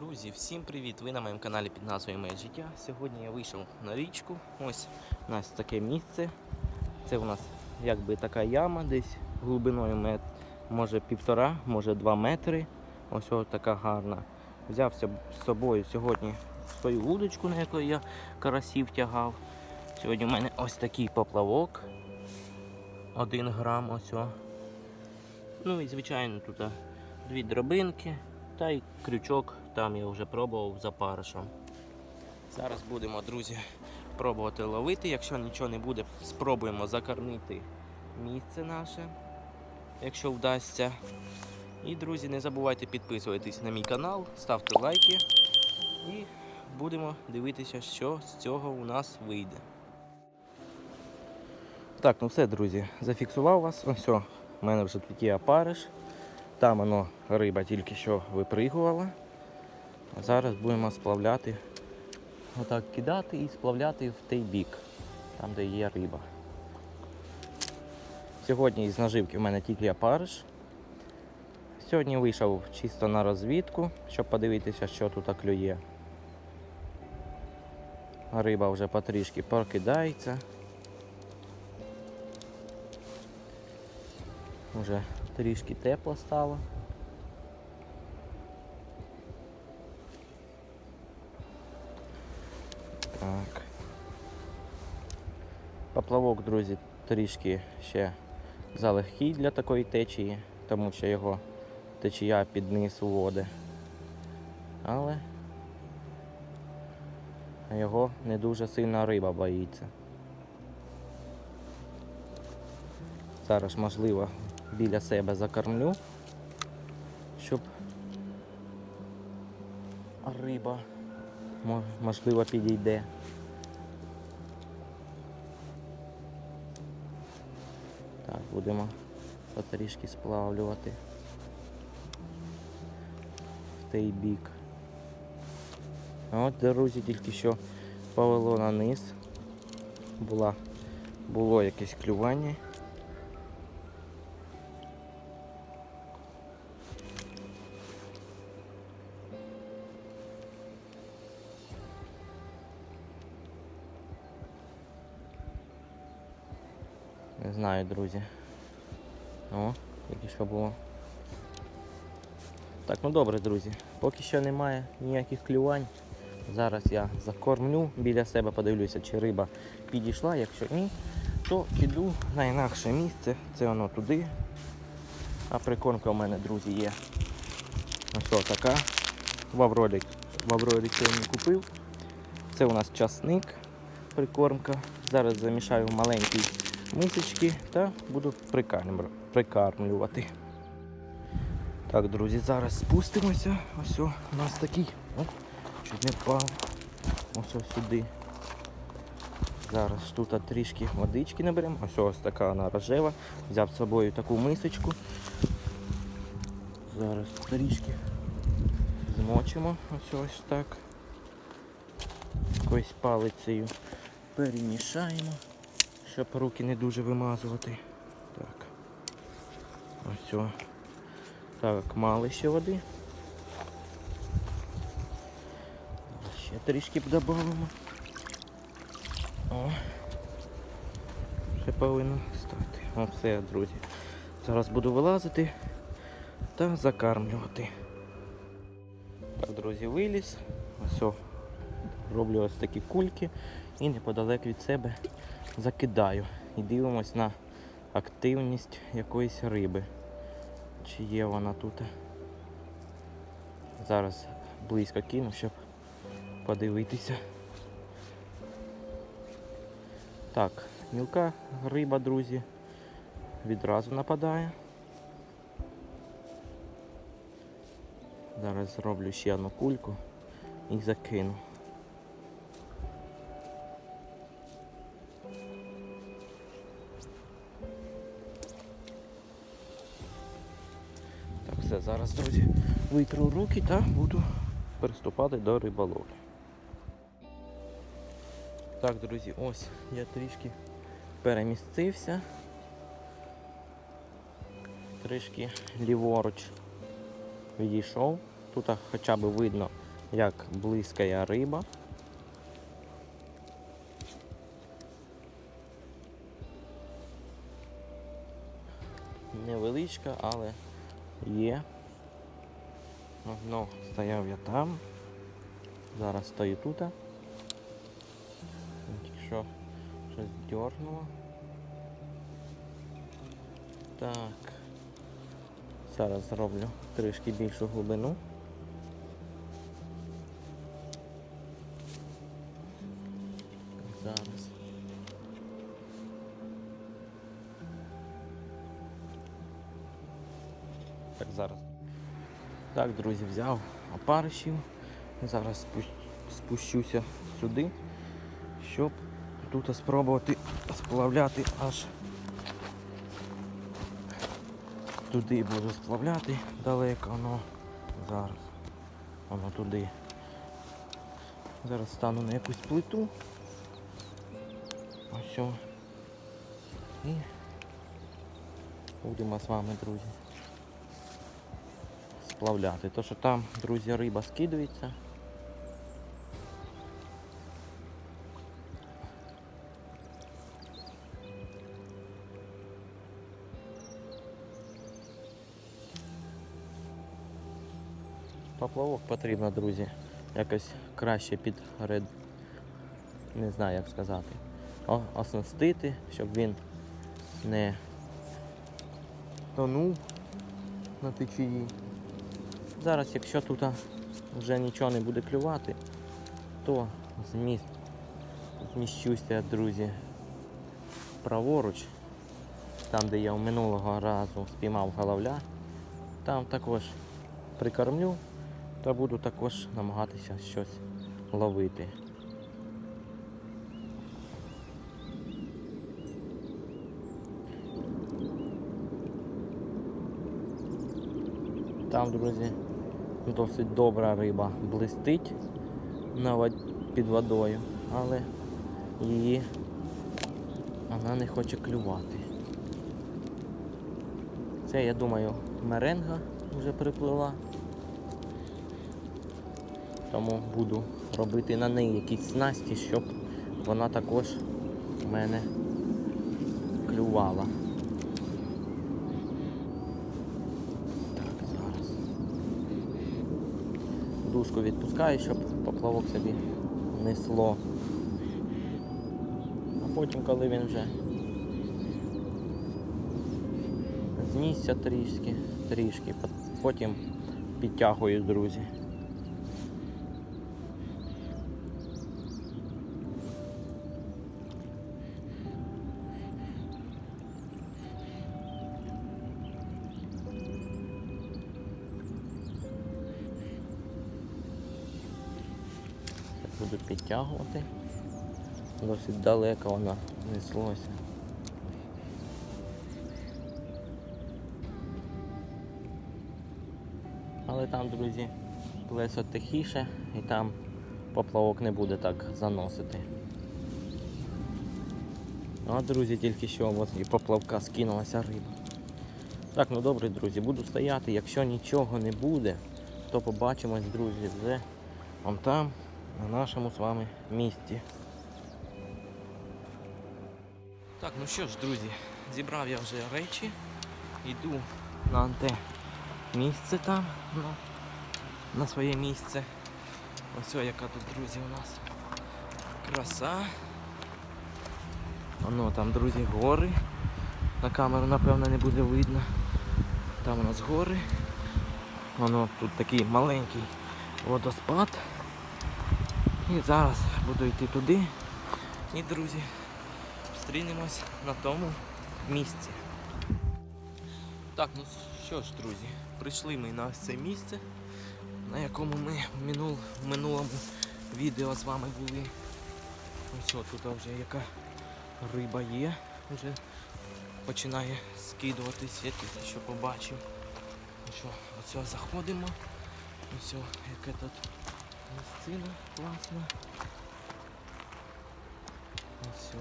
Друзі, всім привіт! Ви на моєму каналі під назвою Моє життя. Сьогодні я вийшов на річку. Ось у нас таке місце. Це у нас якби така яма, десь глибиною мет, може півтора, може два метри. Ось ось така гарна. Взяв з собою сьогодні свою вудочку, на якої я карасів тягав. Сьогодні у мене ось такий поплавок. Один грам ось. о. Ну і звичайно тут дві дробинки та й крючок, там я вже пробував за паришем. Зараз будемо, друзі, пробувати ловити. Якщо нічого не буде, спробуємо закормити місце наше, якщо вдасться. І, друзі, не забувайте підписуватись на мій канал, ставте лайки і будемо дивитися, що з цього у нас вийде. Так, ну все, друзі, зафіксував вас. Ось, в мене вже тут є опариш. Там воно риба тільки що випригувала. А зараз будемо сплавляти, отак кидати і сплавляти в той бік, там де є риба. Сьогодні із наживки в мене тільки опариш. Сьогодні вийшов чисто на розвідку, щоб подивитися, що тут клює. Риба вже потрішки прокидається. Уже трішки тепло стало. Так. Поплавок, друзі, трішки ще залегкий для такої течії, тому що його течія під низ води. Але його не дуже сильна риба боїться. Зараз, можливо, біля себе закормлю, щоб риба можливо підійде. Так, будемо потрішки сплавлювати в той бік. От, друзі, тільки що повело на низ. Було якесь клювання. Друзі. О, тільки що було. Так, ну добре, друзі. Поки що немає ніяких клювань. Зараз я закормлю біля себе, подивлюся, чи риба підійшла. Якщо ні, то піду на інакше місце. Це воно туди. А прикормка у мене, друзі, є. Ось така. В я не купив. Це у нас часник, прикормка. Зараз замішаю в маленькій мисочки та буду прикармлювати. Так, друзі, зараз спустимося. Ось у нас такий. О, чуть не впав. Ось ось сюди. Зараз тут трішки водички наберемо. Ось ось така вона рожева. Взяв з собою таку мисочку. Зараз трішки змочимо. Ось ось так. Якоюсь палицею перемішаємо щоб руки не дуже вимазувати. Так. Ось. о. Так, мало ще води. Ще трішки додамо. О. Ще повинно стати. О, все, друзі. Зараз буду вилазити та закармлювати. Так, друзі, виліз. Ось. о. Роблю ось такі кульки і неподалек від себе закидаю і дивимось на активність якоїсь риби. Чи є вона тут. Зараз близько кину, щоб подивитися. Так, мілка риба, друзі, відразу нападає. Зараз зроблю ще одну кульку і закину. Зараз, друзі, витру руки та буду приступати до риболовлі. Так, друзі, ось я трішки перемістився. Трішки ліворуч відійшов. Тут хоча б видно як блискає риба. Невеличка, але є. Ну, стояв я там. Зараз стою тут. Тільки що щось дьорнуло. Так. Зараз зроблю трішки більшу глибину. Зараз. Так, зараз. Так, друзі, взяв опаришів. Зараз спущуся сюди, щоб тут спробувати сплавляти аж туди буду сплавляти далеко, воно зараз. Воно туди. Зараз стану на якусь плиту. Ось. І будемо з вами, друзі. Сплавляти. То, що там, друзі, риба скидується. Поплавок потрібно, друзі, якось краще під не знаю як сказати. Оснастити, щоб він не тонув на течії. Зараз, якщо тут вже нічого не буде клювати, то зміст... зміщуся, друзі, праворуч, там, де я минулого разу спіймав головля, там також прикормлю та буду також намагатися щось ловити. Там, друзі, досить добра риба блистить на під водою, але її вона не хоче клювати. Це, я думаю, меренга вже приплила. Тому буду робити на неї якісь снасті, щоб вона також в мене клювала. Так, зараз. Дужку відпускаю, щоб поплавок собі несло. А потім, коли він вже знісся трішки, трішки, потім підтягую, друзі. Підтягувати. Досить далеко вона неслося. Але там, друзі, плесо тихіше і там поплавок не буде так заносити. А, друзі, тільки що от і поплавка скинулася риба. Так, ну добре, друзі, буду стояти. Якщо нічого не буде, то побачимось, друзі, вже вон там, на нашому з вами місці. Так, ну що ж, друзі, зібрав я вже речі, йду на анте місце там, на, на своє місце. Ось о, яка тут, друзі, у нас краса. Воно там, друзі, гори. На камеру, напевно, не буде видно. Там у нас гори. Воно тут такий маленький водоспад. І зараз буду йти туди. І, друзі, зустрінемось на тому місці. Так, ну що ж, друзі, прийшли ми на це місце, на якому ми в, минул, в минулому відео з вами були. Ось тут вже яка риба є, вже починає скидуватись, я тільки що побачив. Ну що, оце заходимо. Ось, яке тут місцина класна. Ось.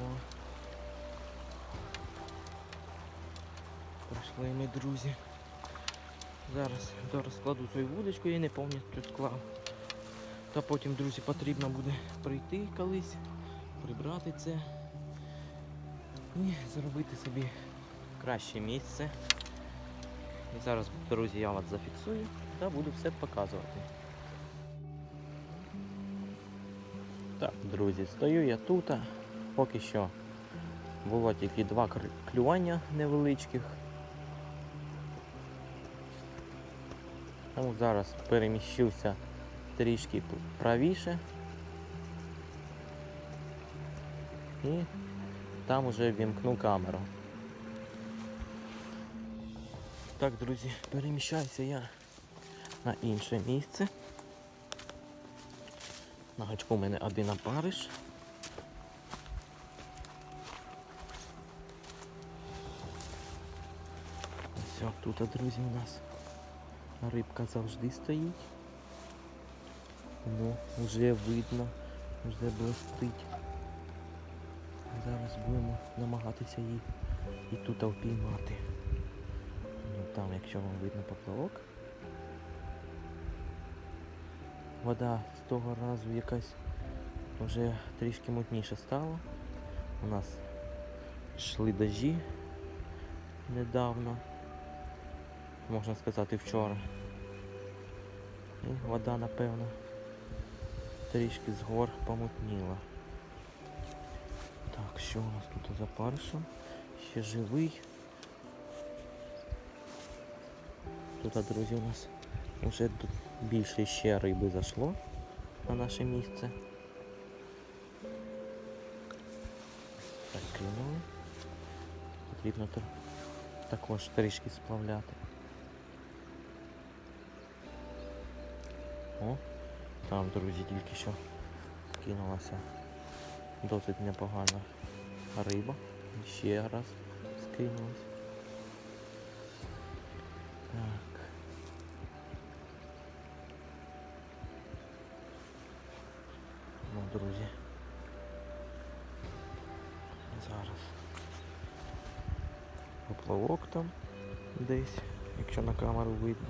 Прийшли ми, друзі. Зараз розкладу свою вудочку, я не повністю склав. Та потім, друзі, потрібно буде прийти колись, прибрати це і зробити собі краще місце. І зараз, друзі, я вас зафіксую та буду все показувати. Так, друзі, стою я тут. Поки що було тільки два клювання невеличких. Ну, зараз переміщився трішки правіше. І там уже вімкну камеру. Так, друзі, переміщаюся я на інше місце. На гачку в мене один опариш. Ось тут, друзі, у нас рибка завжди стоїть. Ну, вже видно, вже блистить. Зараз будемо намагатися її і тут впіймати. Ну, там, якщо вам видно поплавок. Вода з того разу якась вже трішки мутніше стала. У нас йшли дожі недавно, можна сказати вчора. І вода, напевно, трішки з гор помутніла. Так, що у нас тут за паршем? Ще живий. Тут, друзі, у нас вже більше ще риби зайшло на наше місце. Так, кинули. Потрібно тр- також трішки сплавляти. О, там, друзі, тільки що скинулася досить непогана риба. Ще раз скинулась. Видно.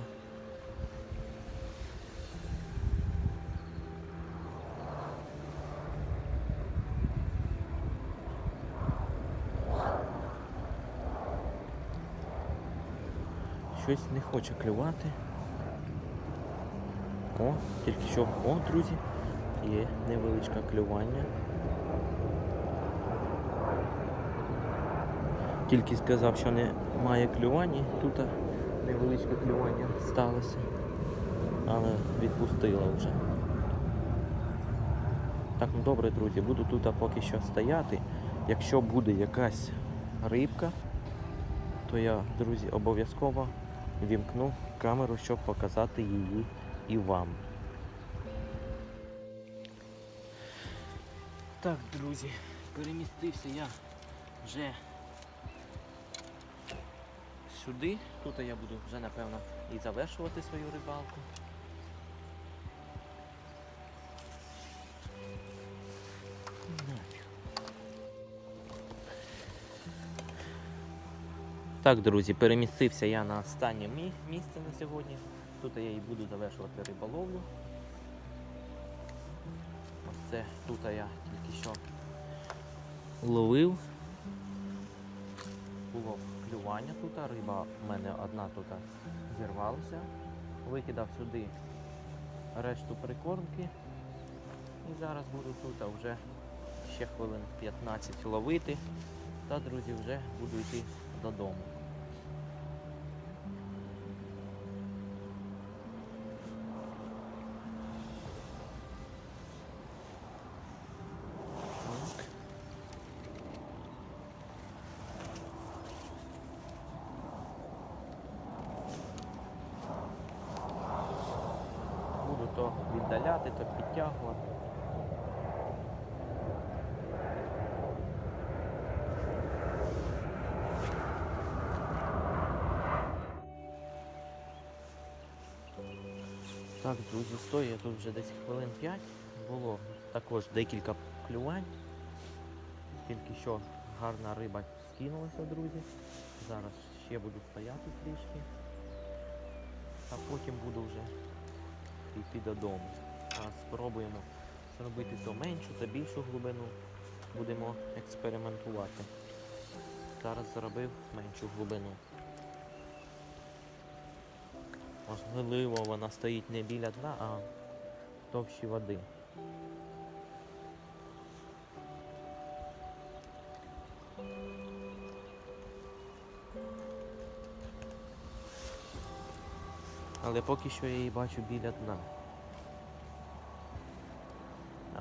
Щось не хоче клювати. О, тільки що. О, друзі, є невеличке клювання. Тільки сказав, що немає клювання, тут невеличке клювання сталося, але відпустила вже. Так, ну добре, друзі, буду тут поки що стояти. Якщо буде якась рибка, то я, друзі, обов'язково вімкну камеру, щоб показати її і вам. Так, друзі, перемістився я вже сюди. Тут я буду вже напевно і завершувати свою рибалку. Так, друзі, перемістився я на останнє місце на сьогодні. Тут я і буду завершувати риболовлю. Ось це тут я тільки що ловив. Було клювання тут, риба в мене одна тут зірвалася. Викидав сюди решту прикормки. І зараз буду тут вже ще хвилин 15 ловити. Та, друзі, вже буду йти додому. То. Так, друзі, стою я тут вже десь хвилин 5. Було також декілька клювань. Тільки що гарна риба скинулася, друзі. Зараз ще буду стояти трішки. А потім буду вже йти додому. Зараз спробуємо зробити то меншу та більшу глибину. Будемо експериментувати. Зараз зробив меншу глибину. Можливо, вона стоїть не біля дна, а в товщі води. Але поки що я її бачу біля дна.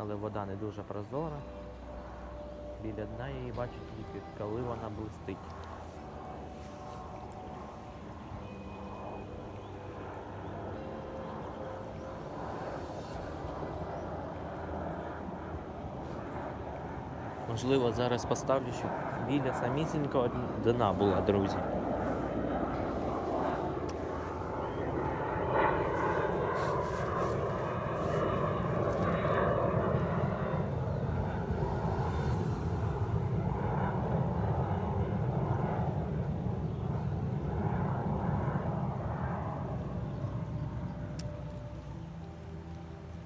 Але вода не дуже прозора. Біля дна її бачу тільки, коли вона блистить. Можливо, зараз поставлю, щоб біля самісінького дна була, друзі.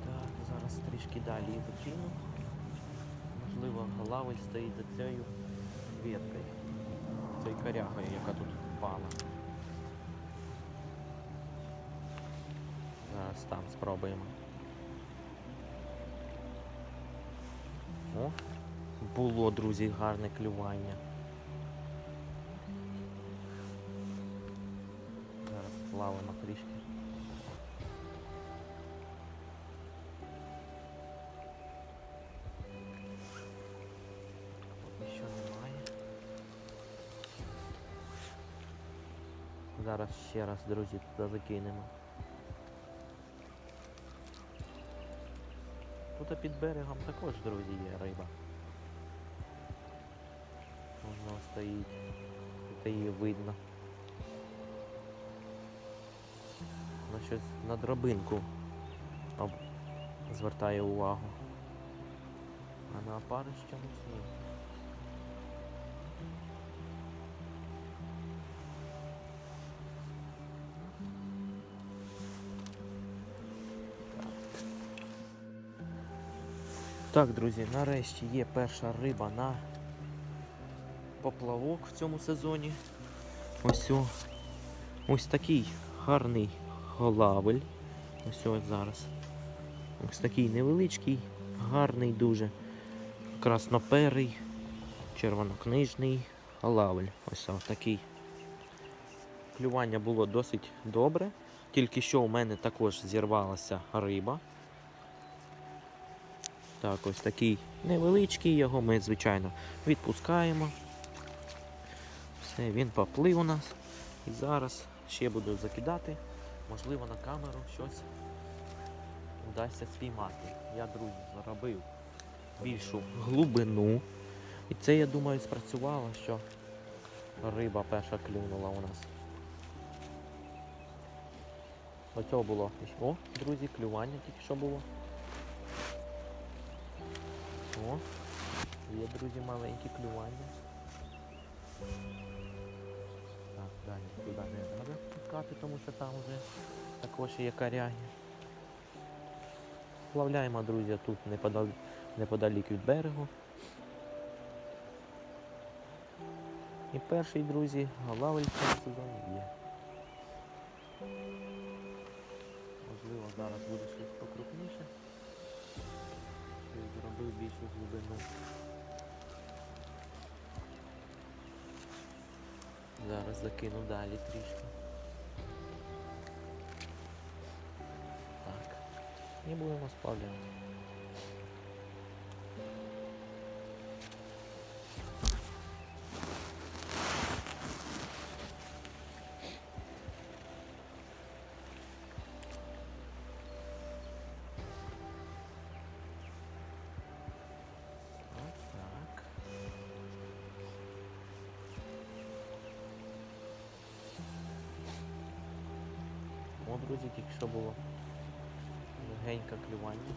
Так, далі закину. Можливо, лавель стоїть за цією веткою, цією корягою, яка тут впала. Зараз там спробуємо. О, було, друзі, гарне клювання. Зараз плавимо трішки. Зараз ще раз, друзі, туди закинемо. Тут під берегом також, друзі, є риба. Вона стоїть. Тут її видно. Вона щось на дробинку звертає увагу. А на опариш чомусь ні. Так, друзі, нарешті є перша риба на поплавок в цьому сезоні. Ось о, ось такий гарний голавель. Ось ось зараз. Ось такий невеличкий, гарний дуже. Красноперий, червонокнижний голавель. Ось ось такий. Клювання було досить добре. Тільки що у мене також зірвалася риба. Так, ось такий невеличкий, його ми, звичайно, відпускаємо. Все, він поплив у нас. І зараз ще буду закидати. Можливо, на камеру щось вдасться спіймати. Я, друзі, заробив більшу глибину. І це, я думаю, спрацювало, що риба перша клюнула у нас. Оцього було. О, друзі, клювання тільки що було. О, є, друзі, маленькі клювання. Так, далі туди не треба пускати, тому що там вже також є коряги. Плавляємо, друзі, тут неподалік від берегу. І перший, друзі, лавель в є. Можливо, зараз буде щось покрупніше. Я зробив більшу глибину. Зараз закину далі трішки. Так. І будемо сплавляти. Друзі, тільки було легеньке клювання.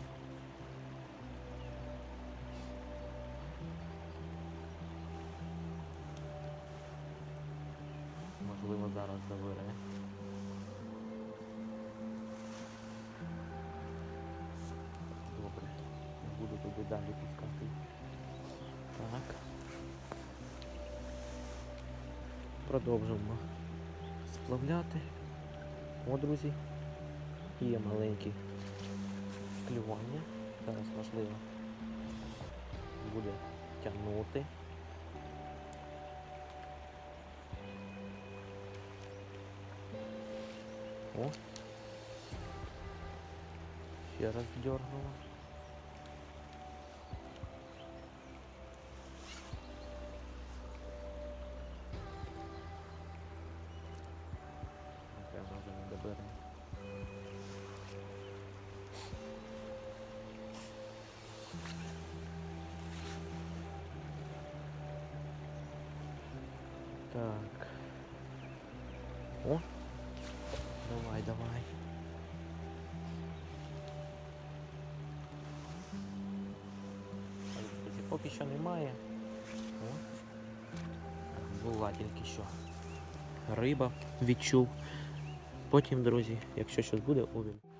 Можливо, зараз забере. туди далі пускати. Так. Продовжуємо сплавляти. О, друзі, є маленькі клювання. Зараз можливо буде тягнути. О. Ще раз дергнула. О. Давай, давай. Поки що немає. О. Була тільки що. Риба відчув. Потім, друзі, якщо щось буде, увіль.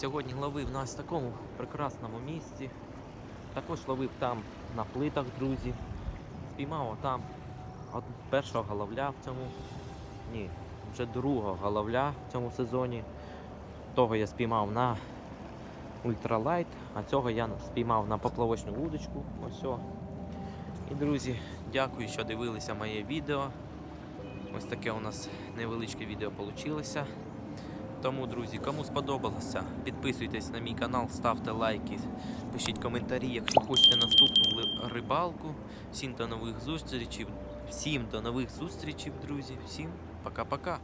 Сьогодні ловив нас в такому прекрасному місці. Також ловив там на плитах, друзі. Спіймав там от першого головля в цьому. Ні, вже другого головля в цьому сезоні. Того я спіймав на ультралайт, а цього я спіймав на поплавочну вудочку. Ось. І друзі, дякую, що дивилися моє відео. Ось таке у нас невеличке відео вийшло. Тому, друзі, кому сподобалося, підписуйтесь на мій канал, ставте лайки, пишіть коментарі, якщо хочете наступну рибалку. Всім до нових зустрічей. Всім до нових зустрічей, друзі. Всім пока-пока.